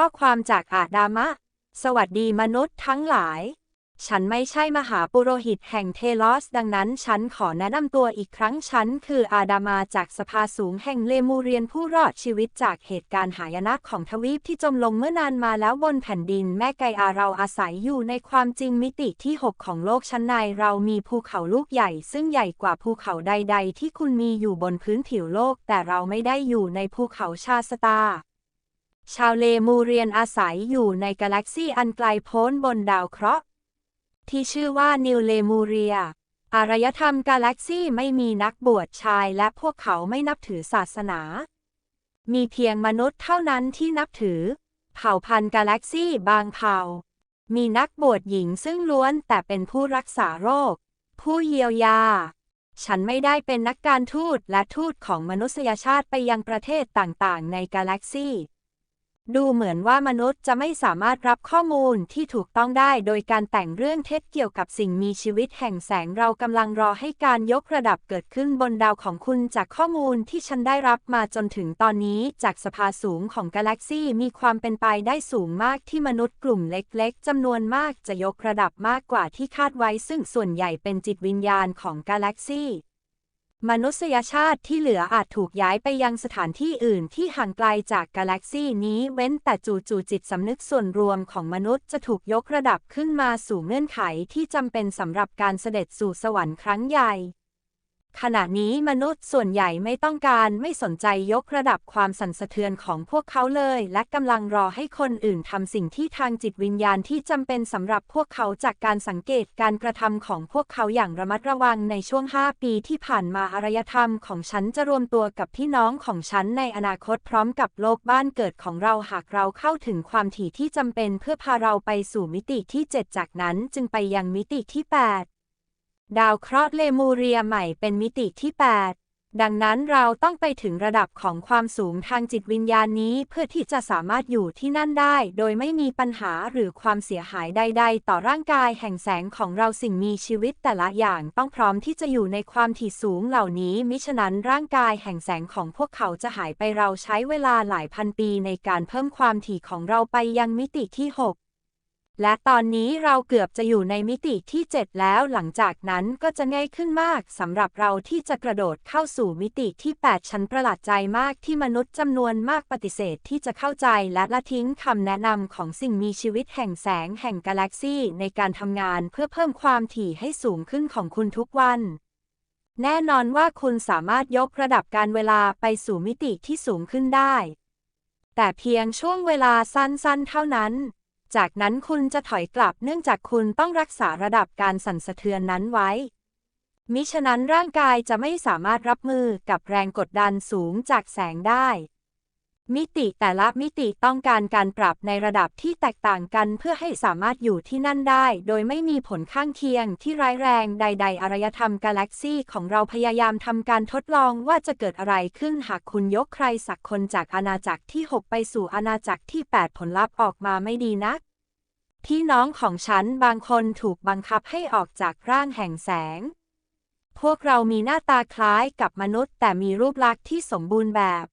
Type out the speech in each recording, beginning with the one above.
ข้อความจากอาดามะ สวัสดีมนุษย์ทั้งหลาย ฉันไม่ใช่มหาปุโรหิตแห่งเทลอส ดังนั้นฉันขอแนะนำตัวอีกครั้งฉันคืออาดามาจากสภาสูงแห่งเลมูเรียนผู้รอดชีวิตจากเหตุการณ์หายนะของทวีปที่จมลงเมื่อนานมาแล้วบนแผ่นดินแม่ไกอาเราอาศัยอยู่ในความจริงมิติที่ 6 ของโลกชั้นในเรามีภูเขาลูกใหญ่ ซึ่งใหญ่กว่าภูเขาใด ๆ ที่คุณมีอยู่บนพื้นผิวโลก แต่เราไม่ได้อยู่ในภูเขาชาสตา ชาวเลมูเรียนอาศัยอยู่ในกาแล็กซีอันไกลโพ้นบนดาวเคราะห์ ที่ชื่อว่านิวเลมูเรีย อารยธรรมกาแล็กซีไม่มีนักบวชชายและพวกเขาไม่นับถือศาสนา มีเพียงมนุษย์เท่านั้นที่นับถือ เผ่าพันธุ์กาแล็กซีบางเผ่า มีนักบวชหญิงซึ่งล้วนแต่เป็นผู้รักษาโรค ผู้เยียวยาฉันไม่ได้เป็นนักการทูตและทูตของมนุษยชาติไปยังประเทศต่างๆ ในกาแล็กซี ดูเหมือนว่ามนุษย์จะไม่สามารถรับข้อมูลที่ถูกต้องได้โดยการแต่งเรื่องเท็จเกี่ยวกับสิ่งมีชีวิตแห่งแสงเรากำลังรอให้การยกระดับเกิดขึ้นบนดาวของคุณจากข้อมูลที่ฉันได้รับมาจนถึงตอนนี้จากสภาสูงของกาแล็กซี่มีความเป็นไปได้สูงมากที่มนุษย์กลุ่มเล็กๆจำนวนมากจะยกระดับมากกว่าที่คาดไว้ซึ่งส่วนใหญ่เป็นจิตวิญญาณของกาแล็กซี่ มนุษยชาติที่เหลืออาจถูกย้ายไปยังสถานที่อื่นที่ห่างไกลจากกาแล็กซีนี้ เว้นแต่จู่ๆจิตสำนึกส่วนรวมของมนุษย์จะถูกยกระดับขึ้นมาสู่เงื่อนไขที่จำเป็นสำหรับการเสด็จสู่สวรรค์ครั้งใหญ่ ขณะนี้มนุษย์ส่วนใหญ่ไม่ต้องการไม่สนใจยกระดับความสั่นสะเทือนของพวกเขาเลย และกำลังรอให้คนอื่นทำสิ่งที่ทางจิตวิญญาณที่จำเป็นสำหรับพวกเขาจากการสังเกตการกระทำของพวกเขาอย่างระมัดระวังในช่วง 5 ปีที่ผ่านมาอารยธรรมของฉันจะรวมตัวกับพี่น้องของฉันในอนาคตพร้อมกับโลกบ้านเกิดของเราหากเราเข้าถึงความถี่ที่จำเป็นเพื่อพาเราไปสู่มิติที่ 7 จากนั้นจึงไปยังมิติที่ 8 ดาวเคราะห์เลมูเรียใหม่เป็นมิติที่ 8 ดังนั้นเราต้องไปถึงระดับของความสูงทางจิตวิญญาณนี้เพื่อที่จะสามารถอยู่ที่นั่นได้ โดยไม่มีปัญหาหรือความเสียหายใด ๆ ต่อร่างกายแห่งแสงของเราสิ่งมีชีวิตแต่ละอย่างต้องพร้อมที่จะอยู่ในความถี่สูงเหล่านี้ มิฉะนั้นร่างกายแห่งแสงของพวกเขาจะหายไปเราใช้เวลาหลายพันปีในการเพิ่มความถี่ของเราไปยังมิติที่ 6 และตอนนี้เราเกือบจะอยู่ในมิติที่ 7 แล้วหลังจากนั้นก็จะง่ายขึ้นมากสำหรับเราที่จะกระโดดเข้าสู่มิติที่8ฉันประหลาดใจมากที่มนุษย์จำนวนมากปฏิเสธที่จะเข้าใจและละทิ้งคำแนะนำของสิ่งมีชีวิตแห่งแสงแห่งกาแล็กซีในการทำงานเพื่อเพิ่มความถี่ให้สูงขึ้นของคุณทุกวันแน่นอนว่าคุณสามารถยกระดับการเวลาไปสู่มิติที่สูงขึ้นได้ แต่เพียงช่วงเวลาสั้นๆ เท่านั้น จากนั้นคุณจะถอยกลับเนื่องจากคุณต้องรักษาระดับการสั่นสะเทือนนั้นไว้ มิฉะนั้นร่างกายจะไม่สามารถรับมือกับแรงกดดันสูงจากแสงได้ มิติแต่ละมิติต้องการการปรับในระดับที่แตกต่างกันเพื่อให้สามารถอยู่ที่นั่นได้ โดยไม่มีผลข้างเคียงที่ร้ายแรงใด ๆ อารยธรรมกาแล็กซีของเราพยายามทำการทดลองว่าจะเกิดอะไรขึ้นหากคุณยกใครสักคนจากอาณาจักรที่ 6 ไปสู่อาณาจักรที่ 8 ผลลัพธ์ออกมาไม่ดีนัก พี่น้องของฉันบางคนถูกบังคับให้ออกจากร่างแห่งแสง พวกเรามีหน้าตาคล้ายกับมนุษย์ แต่มีรูปลักษณ์ที่สมบูรณ์แบบ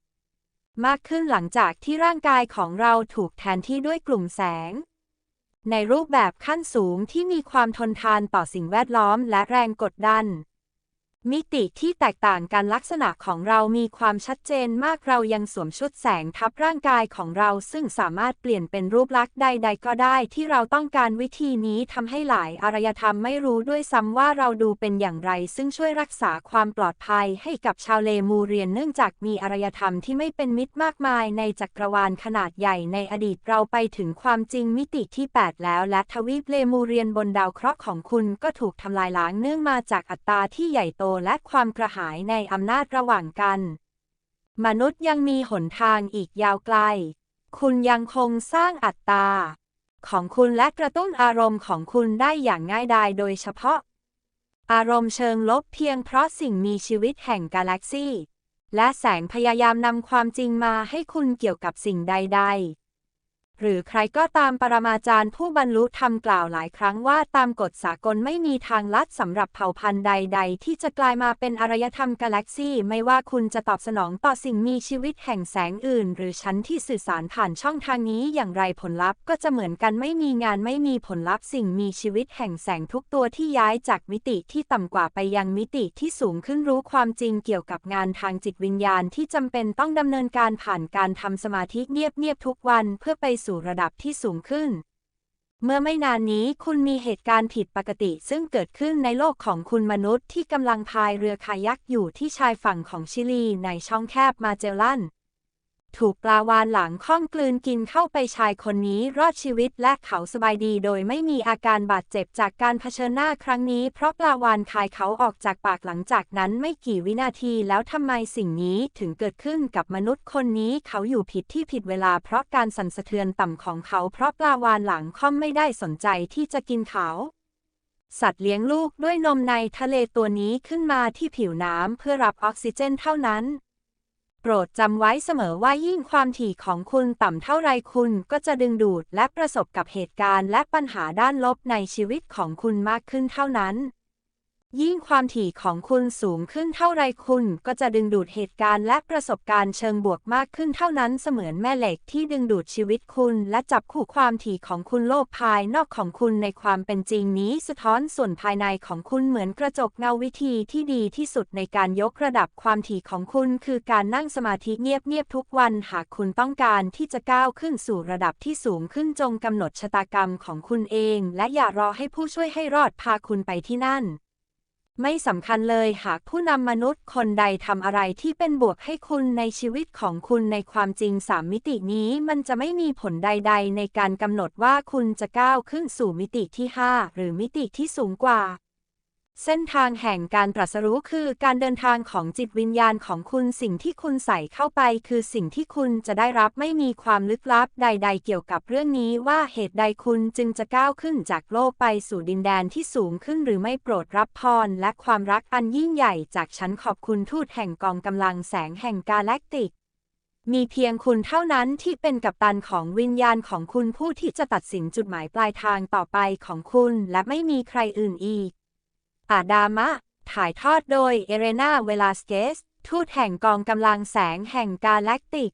มากขึ้นหลังจากที่ร่างกายของเราถูกแทนที่ด้วยกลุ่มแสง ในรูปแบบขั้นสูงที่มีความทนทานต่อสิ่งแวดล้อมและแรงกดดัน มิติที่แตกต่างกันลักษณะของเรามีความชัดเจนมากเรายังสวมชุดแสงทับร่างกายของเราซึ่งสามารถเปลี่ยนเป็นรูปลักษณ์ใด ๆ ก็ได้ที่เราต้องการวิธีนี้ทำให้หลายอารยธรรมไม่รู้ด้วยซ้ำว่าเราดูเป็นอย่างไร ซึ่งช่วยรักษาความปลอดภัยให้กับชาวเลมูเรียนเนื่องจากมีอารยธรรมที่ไม่เป็นมิตรมากมายในจักรวาลขนาดใหญ่ในอดีตเราไปถึงความจริงมิติที่ 8 แล้ว และทวีปเลมูเรียนบนดาวเคราะห์ของคุณก็ถูกทำลายล้างเนื่องมาจากอัตราที่ใหญ่โตและความกระหายในอำนาจระหว่างกัน มนุษย์ยังมีหนทางอีกยาวไกล คุณยังคงสร้างอัตตา ของคุณและกระตุ้นอารมณ์ของคุณได้อย่างง่ายดายโดยเฉพาะ อารมณ์เชิงลบเพียงเพราะสิ่งมีชีวิตแห่งกาแล็กซีและแสงพยายามนำความจริงมาให้คุณเกี่ยวกับสิ่งใด ๆ หรือใครก็ตามปรมาจารย์ผู้บรรลุธรรมกล่าวหลายครั้งว่าตามกฎสากลไม่มีทางลัดสำหรับเผ่าพันธุ์ใด ๆ ที่จะกลายมาเป็นอารยธรรมกาแล็กซี่ ไม่ว่าคุณจะตอบสนองต่อสิ่งมีชีวิตแห่งแสงอื่น หรือชั้นที่สื่อสารผ่านช่องทางนี้อย่างไรผลลัพธ์ ก็จะเหมือนกันไม่มีงานไม่มีผลลัพธ์สิ่งมีชีวิตแห่งแสงทุกตัวที่ย้ายจากมิติที่ต่ำกว่าไปยังมิติที่สูงขึ้นรู้ความจริงเกี่ยวกับงานทางจิตวิญญาณที่จำเป็นต้องดำเนินการผ่านการทำสมาธิเงียบๆทุกวันเพื่อไปสู่ระดับที่สูงขึ้น เมื่อไม่นานนี้คุณมีเหตุการณ์ผิดปกติซึ่งเกิดขึ้นในโลกของคุณมนุษย์ที่กำลังพายเรือคายักอยู่ที่ชายฝั่งของชิลีในช่องแคบมาเจลลัน ถูกปลาวานหลังค่องกลืนกินเข้าไปชายคนนี้รอดชีวิตและเขาสบายดีโดยไม่มีอาการบาดเจ็บจากการเผชิญหน้าครั้งนี้เพราะปลาวานคายเขาออกจากปากหลังจากนั้นไม่กี่วินาทีแล้วทำไมสิ่งนี้ถึงเกิดขึ้นกับมนุษย์คนนี้เขาอยู่ผิดที่ผิดเวลาเพราะการสั่นสะเทือนต่ำของเขาเพราะปลาวานหลังค่อมไม่ได้สนใจที่จะกินเขาสัตว์เลี้ยงลูกด้วยนมในทะเลตัวนี้ขึ้นมาที่ผิวน้ำเพื่อรับออกซิเจนเท่านั้น โปรดจำไว้เสมอว่ายิ่งความถี่ของคุณต่ำเท่าไรคุณก็จะดึงดูดและประสบกับเหตุการณ์และปัญหาด้านลบในชีวิตของคุณมากขึ้นเท่านั้น ยิ่งความถี่ของคุณสูงขึ้นเท่าไรคุณก็จะดึงดูดเหตุการณ์และประสบการณ์เชิงบวกมากขึ้นเท่านั้นเสมือนแม่เหล็กที่ดึงดูดชีวิตคุณและจับคู่ความถี่ของคุณโลกภายนอกของคุณในความเป็นจริงนี้สะท้อนส่วนภายในของคุณเหมือนกระจกเงาวิธีที่ดีที่สุดในการยกระดับความถี่ของคุณ คือการนั่งสมาธิเงียบๆทุกวันหากคุณต้องการที่จะก้าวขึ้นสู่ระดับที่สูงขึ้นจงกำหนดชะตากรรมของคุณเอง และอย่ารอให้ผู้ช่วยให้รอดพาคุณไปที่นั่น ไม่สำคัญเลยหากผู้นำมนุษย์คนใดทำอะไรที่เป็นบวกให้คุณในชีวิตของคุณในความจริงสามมิตินี้ มันจะไม่มีผลใด ๆ ในการกำหนดว่าคุณจะก้าวขึ้นสู่มิติที่ 5 หรือมิติที่สูงกว่า เส้นทางแห่งการตรัสรู้คือการเดินทางของจิตวิญญาณของคุณสิ่งที่คุณใส่เข้าไป คือสิ่งที่คุณจะได้รับไม่มีความลึกลับใด ๆ เกี่ยวกับเรื่องนี้ว่าเหตุใดคุณจึงจะก้าวขึ้นจากโลกไปสู่ดินแดนที่สูงขึ้นหรือไม่โปรดรับพร และความรักอันยิ่งใหญ่จากฉันขอบคุณทูตแห่งกองกำลังแสงแห่งกาแล็กติกมีเพียงคุณเท่านั้นที่เป็นกัปตันของวิญญาณของคุณผู้ที่จะตัดสินจุดหมายปลายทางต่อไปของคุณ และไม่มีใครอื่นอีก อาดามะ ถ่ายทอดโดยเอเรนาเวลาสเกส ทูตแห่งกองกำลังแสงแห่งกาแล็กติก